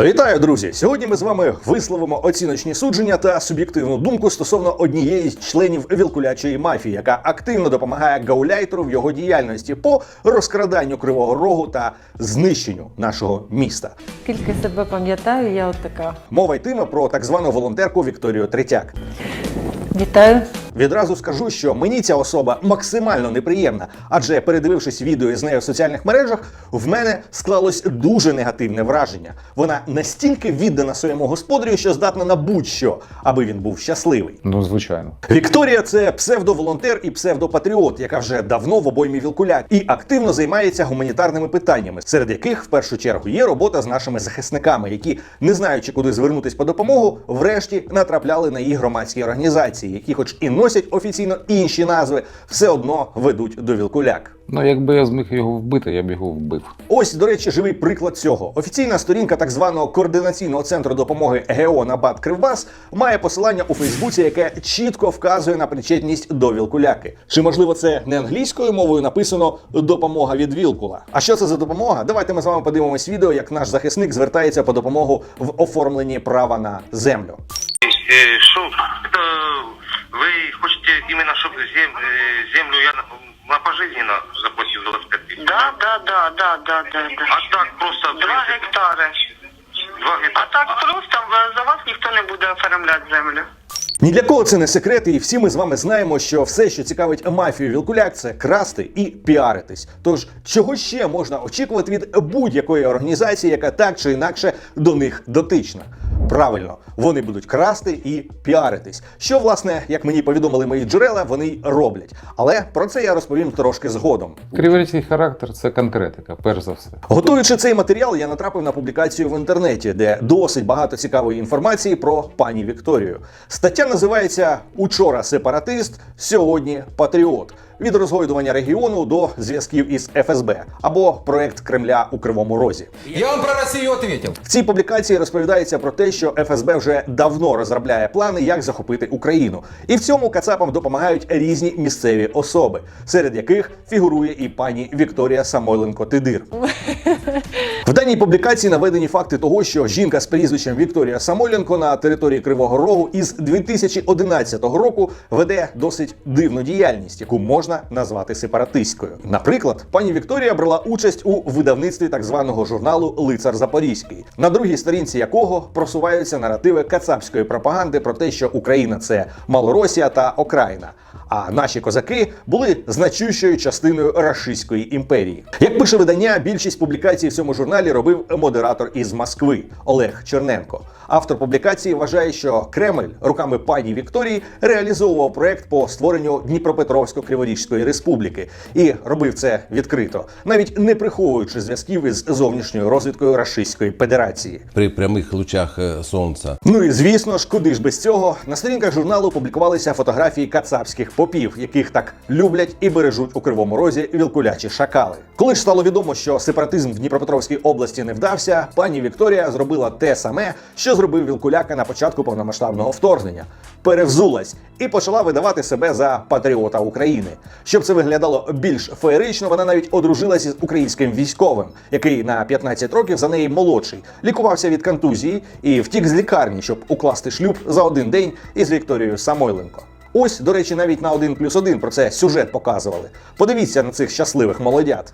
Вітаю, друзі! Сьогодні ми з вами висловимо оціночні судження та суб'єктивну думку стосовно однієї з членів вілкулячої мафії, яка активно допомагає гауляйтеру в його діяльності по розкраданню кривого рогу та знищенню нашого міста. Скільки себе пам'ятаю, я от така. Мова йтиме про так звану волонтерку Вікторію Третяк. Вітаю. Відразу скажу, що мені ця особа максимально неприємна, адже передивившись відео з нею в соціальних мережах, в мене склалось дуже негативне враження. Вона настільки віддана своєму господарю, що здатна на будь-що, аби він був щасливий. Ну, звичайно. Вікторія це псевдоволонтер і псевдопатріот, яка вже давно в обоймі вілкуляк і активно займається гуманітарними питаннями, серед яких в першу чергу є робота з нашими захисниками, які, не знаючи, куди звернутись по допомогу, врешті натрапляли на їх громадські організації, які, хоч і носять офіційно інші назви, все одно ведуть до вілкуляк. Ну, якби я зміг його вбити, я б його вбив. Ось, до речі, живий приклад цього. Офіційна сторінка так званого координаційного центру допомоги ГЕО Набат Кривбас має посилання у Фейсбуці, яке чітко вказує на причетність до вілкуляки. Чи можливо це не англійською мовою написано допомога від вілкула? А що це за допомога? Давайте ми з вами подивимось відео, як наш захисник звертається по допомогу в оформленні права на землю. На, на пожизненно заплатил 25 тысяч? Да, да, да, да, да, да, да. А так просто... Два гектари. Два А гектара. так просто в- за вас ніхто не буде оформляти землю. Ні для кого це не секрет, і всі ми з вами знаємо, що все, що цікавить мафію Вілкуляк, це красти і піаритись. Тож чого ще можна очікувати від будь-якої організації, яка так чи інакше до них дотична? Правильно, вони будуть красти і піаритись. Що, власне, як мені повідомили мої джерела, вони роблять. Але про це я розповім трошки згодом. Криворізький характер це конкретика, перш за все. Готуючи цей матеріал, я натрапив на публікацію в інтернеті, де досить багато цікавої інформації про пані Вікторію. Стаття називається Учора сепаратист, сьогодні патріот. Від розгойдування регіону до зв'язків із ФСБ або проект Кремля у Кривому Розі. Я вам про Росію відповів. В цій публікації розповідається про те, що ФСБ вже давно розробляє плани, як захопити Україну, і в цьому Кацапам допомагають різні місцеві особи, серед яких фігурує і пані Вікторія Самойленко Тидир. В даній публікації наведені факти того, що жінка з прізвищем Вікторія Самойленко на території Кривого Рогу із 2011 року веде досить дивну діяльність, яку можна назвати сепаратистською. Наприклад, пані Вікторія брала участь у видавництві так званого журналу Лицар Запорізький, на другій сторінці якого просуваються наративи кацапської пропаганди про те, що Україна це Малоросія та Окраїна. А наші козаки були значущою частиною рашистської імперії. Як пише видання, більшість публікацій в цьому журналі робив модератор із Москви Олег Черненко. Автор публікації вважає, що Кремль руками пані Вікторії реалізовував проект по створенню Дніпропетровсько-Криворізької республіки і робив це відкрито, навіть не приховуючи зв'язків із зовнішньою розвідкою Рашистської Федерації. при прямих лучах е, сонця. Ну і звісно ж, куди ж без цього на сторінках журналу публікувалися фотографії кацапських попів, яких так люблять і бережуть у кривому розі вілкулячі шакали. Коли ж стало відомо, що сепаратизм в Дніпропетровській області не вдався, пані Вікторія зробила те саме, що зробив Вілкуляка на початку повномасштабного вторгнення. Перевзулась і почала видавати себе за патріота України. Щоб це виглядало більш феєрично, вона навіть одружилася з українським військовим, який на 15 років за неї молодший, лікувався від контузії і втік з лікарні, щоб укласти шлюб за один день із Вікторією Самойленко. Ось, до речі, навіть на 1 плюс 1 про це сюжет показували. Подивіться на цих щасливих молодят.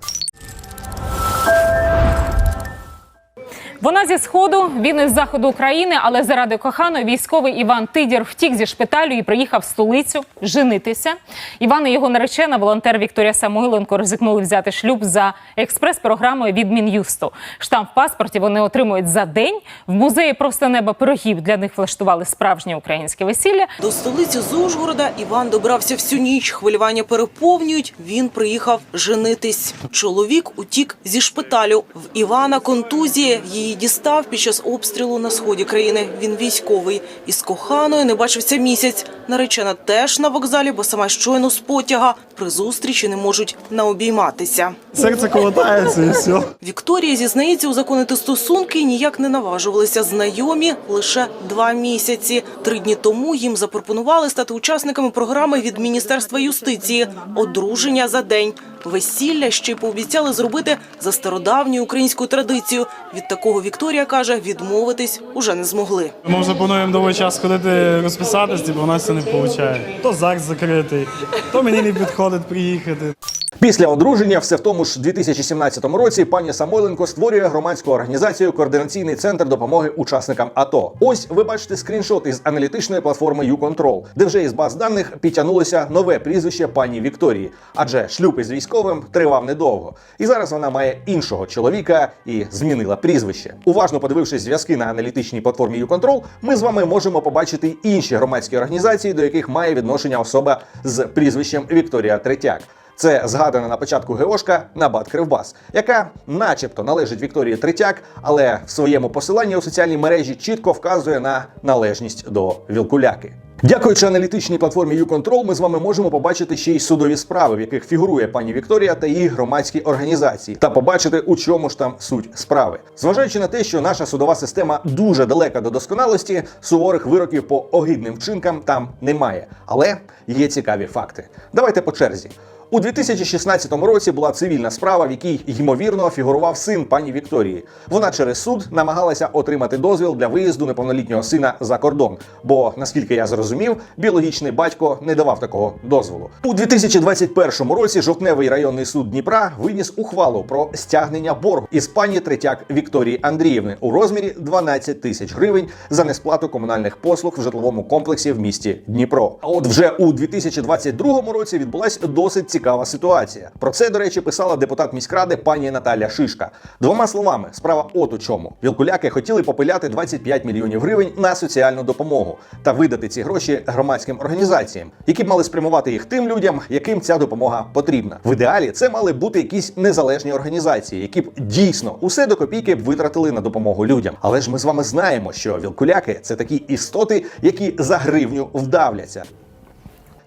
Вона зі сходу, він із заходу України, але заради коханої військовий Іван Тидір втік зі шпиталю і приїхав в столицю женитися. Іван і його наречена, волонтер Вікторія Самойленко, ризикнули взяти шлюб за експрес-програмою від Мін'юсту. Штамп в паспорті вони отримують за день. В музеї просто неба пирогів для них влаштували справжнє українське весілля. До столиці з Ужгорода Іван добрався всю ніч. Хвилювання переповнюють. Він приїхав женитись. Чоловік утік зі шпиталю. В Івана контузія. Її дістав під час обстрілу на сході країни. Він військовий. Із коханою не бачився місяць. Наречена теж на вокзалі, бо сама щойно з потяга. При зустрічі не можуть наобійматися. Серце колотається і все. Вікторія зізнається, узаконити стосунки ніяк не наважувалися. Знайомі лише два місяці. Три дні тому їм запропонували стати учасниками програми від Міністерства юстиції «Одруження за день». Весілля ще й пообіцяли зробити за стародавню українську традицію. Від такого Вікторія каже, відмовитись уже не змогли. Ми вже плануємо довгий час ходити розписатись, бо у нас це не виходить. То ЗАГС закритий, то мені не підходить приїхати. Після одруження, все в тому ж 2017 році, пані Самойленко створює громадську організацію Координаційний центр допомоги учасникам АТО. Ось ви бачите скріншот із аналітичної платформи YouControl, де вже із баз даних підтягнулося нове прізвище пані Вікторії, адже шлюб із військовим тривав недовго. І зараз вона має іншого чоловіка і змінила прізвище. Уважно подивившись зв'язки на аналітичній платформі YouControl, ми з вами можемо побачити інші громадські організації, до яких має відношення особа з прізвищем Вікторія Третяк. Це згадана на початку Геошка Набат Кривбас, яка, начебто, належить Вікторії Третяк, але в своєму посиланні у соціальній мережі чітко вказує на належність до Вілкуляки. Дякуючи аналітичній платформі YouControl, ми з вами можемо побачити ще й судові справи, в яких фігурує пані Вікторія та її громадські організації, та побачити, у чому ж там суть справи. Зважаючи на те, що наша судова система дуже далека до досконалості, суворих вироків по огидним вчинкам там немає. Але є цікаві факти. Давайте по черзі. У 2016 році була цивільна справа, в якій ймовірно фігурував син пані Вікторії. Вона через суд намагалася отримати дозвіл для виїзду неповнолітнього сина за кордон. Бо, наскільки я зрозумів, біологічний батько не давав такого дозволу. У 2021 році жовтневий районний суд Дніпра виніс ухвалу про стягнення боргу із пані Третяк Вікторії Андріївни у розмірі 12 тисяч гривень за несплату комунальних послуг в житловому комплексі в місті Дніпро. А от вже у 2022 році відбулася досить цікава ситуація. Про це, до речі, писала депутат міськради пані Наталя Шишка. Двома словами, справа от у чому. Вілкуляки хотіли попиляти 25 мільйонів гривень на соціальну допомогу та видати ці гроші громадським організаціям, які б мали спрямувати їх тим людям, яким ця допомога потрібна. В ідеалі це мали бути якісь незалежні організації, які б дійсно усе до копійки витратили на допомогу людям. Але ж ми з вами знаємо, що вілкуляки це такі істоти, які за гривню вдавляться.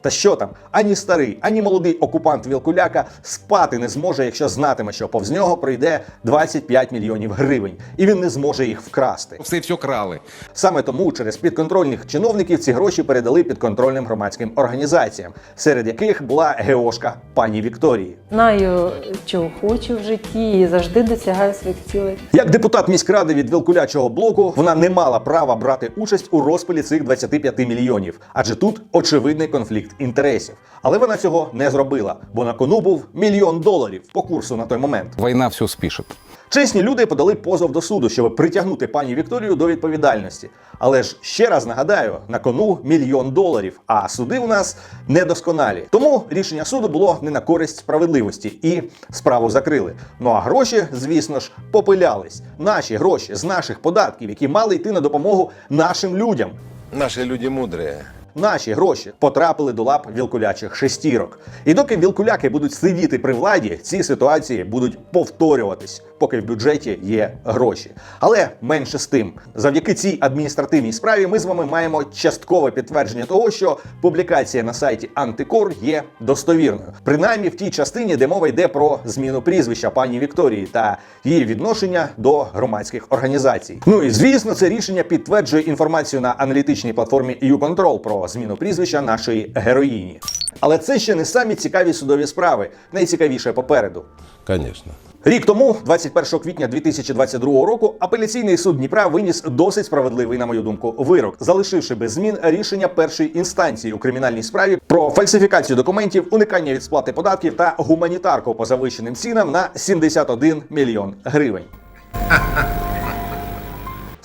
Та що там, ані старий, ані молодий окупант Вілкуляка спати не зможе, якщо знатиме, що повз нього пройде 25 мільйонів гривень, і він не зможе їх вкрасти. Все все крали. Саме тому через підконтрольних чиновників ці гроші передали підконтрольним громадським організаціям, серед яких була геошка пані Вікторії. Знаю, чого хочу в житті і завжди досягаю своїх цілей. Як депутат міськради від Вілкулячого блоку, вона не мала права брати участь у розпилі цих 25 мільйонів, адже тут очевидний конфлікт інтересів. Але вона цього не зробила, бо на кону був мільйон доларів по курсу на той момент. Война все спишет. Чесні люди подали позов до суду, щоб притягнути пані Вікторію до відповідальності. Але ж ще раз нагадаю, на кону мільйон доларів, а суди у нас недосконалі. Тому рішення суду було не на користь справедливості і справу закрили. Ну а гроші, звісно ж, попилялись. Наші гроші з наших податків, які мали йти на допомогу нашим людям. Наши люди мудрые. Наші гроші потрапили до лап вілкулячих шестірок. І доки вілкуляки будуть сидіти при владі, ці ситуації будуть повторюватись, поки в бюджеті є гроші. Але менше з тим, завдяки цій адміністративній справі, ми з вами маємо часткове підтвердження того, що публікація на сайті Антикор є достовірною, принаймні в тій частині, де мова йде про зміну прізвища пані Вікторії та її відношення до громадських організацій. Ну і звісно, це рішення підтверджує інформацію на аналітичній платформі YouControl про зміну прізвища нашої героїні. Але це ще не самі цікаві судові справи. Найцікавіше попереду. Конечно. Рік тому, 21 квітня 2022 року, апеляційний суд Дніпра виніс досить справедливий, на мою думку, вирок, залишивши без змін рішення першої інстанції у кримінальній справі про фальсифікацію документів, уникання від сплати податків та гуманітарку по завищеним цінам на 71 мільйон гривень.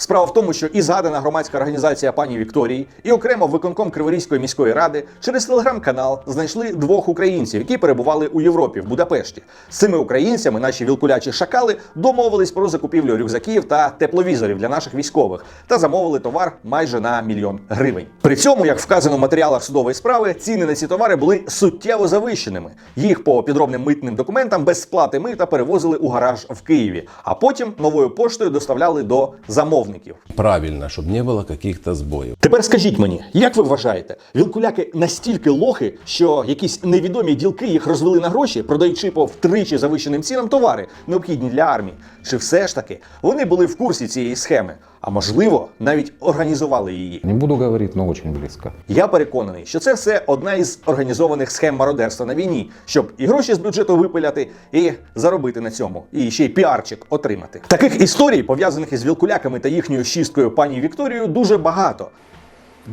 Справа в тому, що і згадана громадська організація пані Вікторії, і окремо виконком Криворізької міської ради через телеграм-канал знайшли двох українців, які перебували у Європі в Будапешті. З цими українцями наші вілкулячі шакали домовились про закупівлю рюкзаків та тепловізорів для наших військових та замовили товар майже на мільйон гривень. При цьому, як вказано в матеріалах судової справи, ціни на ці товари були суттєво завищеними. Їх по підробним митним документам без сплати мита перевозили у гараж в Києві, а потім новою поштою доставляли до замовника. Замовників. Правильно, щоб не було каких-то збоїв. Тепер скажіть мені, як ви вважаєте, вілкуляки настільки лохи, що якісь невідомі ділки їх розвели на гроші, продаючи по втричі завищеним цінам товари, необхідні для армії? Чи все ж таки вони були в курсі цієї схеми? А можливо, навіть організували її? Не буду говорить, но очень близко. Я переконаний, що це все одна із організованих схем мародерства на війні, щоб і гроші з бюджету випиляти, і заробити на цьому, і ще й піарчик отримати. Таких історій, пов'язаних із вілкуляками та їхньою шісткою пані Вікторією, дуже багато.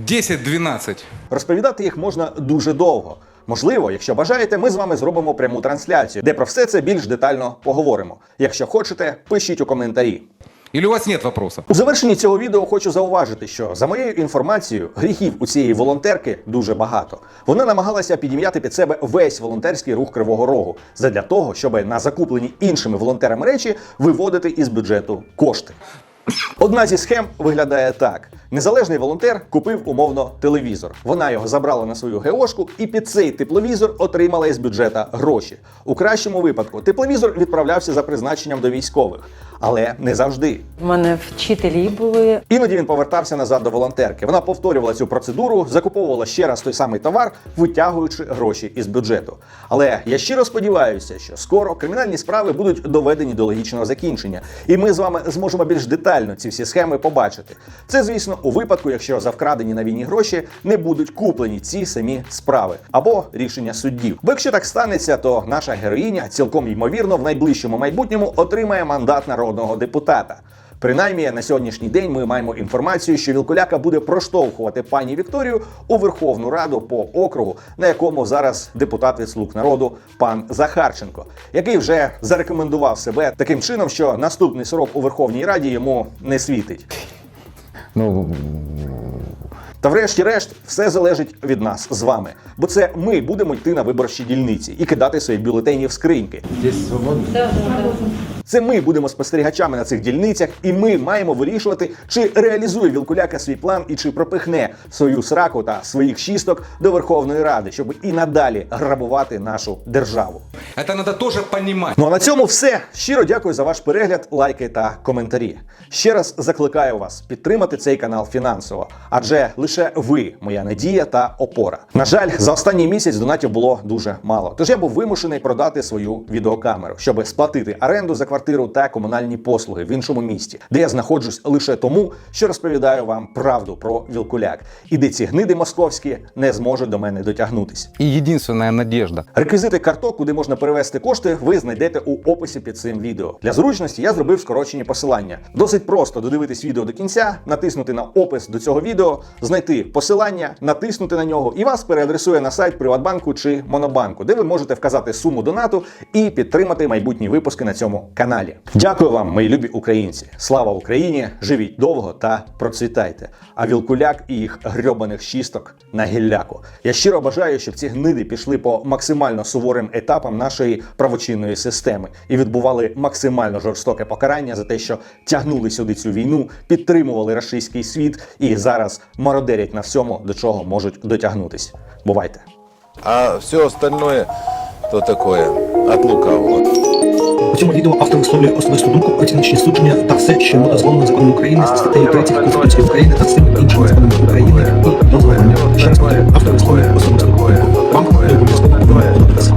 10-12. Розповідати їх можна дуже довго. Можливо, якщо бажаєте, ми з вами зробимо пряму трансляцію, де про все це більш детально поговоримо. Якщо хочете, пишіть у коментарі. Или у вас нет вопроса? У завершенні цього відео хочу зауважити, що за моєю інформацією, гріхів у цієї волонтерки дуже багато. Вона намагалася підім'яти під себе весь волонтерський рух Кривого Рогу задля того, щоб на закуплені іншими волонтерами речі виводити із бюджету кошти. Одна зі схем виглядає так: незалежний волонтер купив умовно телевізор. Вона його забрала на свою геошку і під цей тепловізор отримала із бюджета гроші. У кращому випадку тепловізор відправлявся за призначенням до військових, але не завжди. У мене вчителі були. Іноді він повертався назад до волонтерки. Вона повторювала цю процедуру, закуповувала ще раз той самий товар, витягуючи гроші із бюджету. Але я щиро сподіваюся, що скоро кримінальні справи будуть доведені до логічного закінчення, і ми з вами зможемо більш детально ці всі схеми побачити. Це, звісно, у випадку, якщо за вкрадені на війні гроші не будуть куплені ці самі справи або рішення суддів. Бо якщо так станеться, то наша героїня цілком ймовірно в найближчому майбутньому отримає мандат народного депутата. Принаймні на сьогоднішній день ми маємо інформацію, що Вілкуляка буде проштовхувати пані Вікторію у Верховну Раду по округу, на якому зараз депутат від слуг народу пан Захарченко, який вже зарекомендував себе таким чином, що наступний срок у Верховній Раді йому не світить. Ну, Та врешті-решт, все залежить від нас з вами, бо це ми будемо йти на виборчі дільниці і кидати свої бюлетені в скриньки. здесь свободно? Це ми будемо спостерігачами на цих дільницях, і ми маємо вирішувати, чи реалізує Вілкуляка свій план і чи пропихне свою сраку та своїх шісток до Верховної Ради, щоб і надалі грабувати нашу державу. Это надо тоже понимать. Ну а на цьому все. Щиро дякую за ваш перегляд, лайки та коментарі. Ще раз закликаю вас підтримати цей канал фінансово, адже лише ви моя надія та опора. На жаль, за останній місяць донатів було дуже мало. Тож я був вимушений продати свою відеокамеру, щоб сплатити оренду за квартиру та комунальні послуги в іншому місті, де я знаходжусь лише тому, що розповідаю вам правду про Вілкуляк, і де ці гниди московські не зможуть до мене дотягнутись. И единственная надежда. Реквізити карток, куди можна перевести кошти, ви знайдете у описі під цим відео. Для зручності я зробив скорочені посилання. Досить просто додивитись відео до кінця, натиснути на опис до цього відео, знайти посилання, натиснути на нього, і вас переадресує на сайт Приватбанку чи Монобанку, де ви можете вказати суму донату і підтримати майбутні випуски на цьому каналі. Дякую вам, мої любі українці! Слава Україні! Живіть довго та процвітайте! А Вілкуляк і їх грьобаних шісток на гілляку. Я щиро бажаю, щоб ці гниди пішли по максимально суворим етапам нашої правочинної системи і відбували максимально жорстоке покарання за те, що тягнули сюди цю війну, підтримували рашистський світ і зараз шкварчерять на всьому, до чого можуть дотягнутись. Бувайте! А все остальное то такое от лукавого. У цьому відео автор висловлює особисту думку оціночні судження та все, що йому дозволено законом України з статтею 3 Конституції України та всіми іншими законами України і дозволено. Ще раз автор висловлює особисту думку.